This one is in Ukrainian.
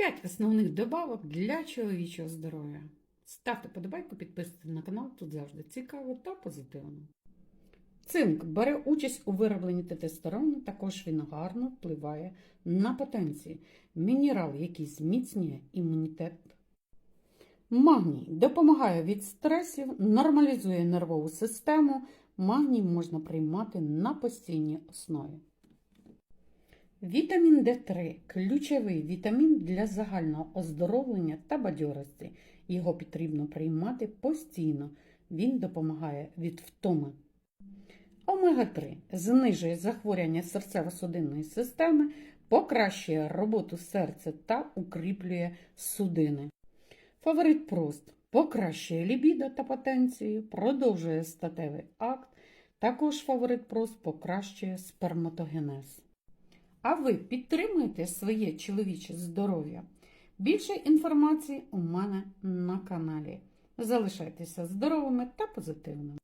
5 основних добавок для чоловічого здоров'я. Ставте подобайку, підписуйтесь на канал, тут завжди цікаво та позитивно. Цинк бере участь у виробленні тестостерону, також він гарно впливає на потенцію. Мінерал, який зміцнює імунітет. Магній допомагає від стресів, нормалізує нервову систему. Магній можна приймати на постійній основі. Вітамін D3 ключовий вітамін для загального оздоровлення та бадьорості. Його потрібно приймати постійно. Він допомагає від втоми. Омега-3 знижує захворювання серцево-судинної системи, покращує роботу серця та укріплює судини. Фаворит Прост покращує лібідо та потенцію, продовжує статевий акт. Також фаворит Прост покращує сперматогенез. А ви підтримуєте своє чоловіче здоров'я? Більше інформації у мене на каналі. Залишайтеся здоровими та позитивними.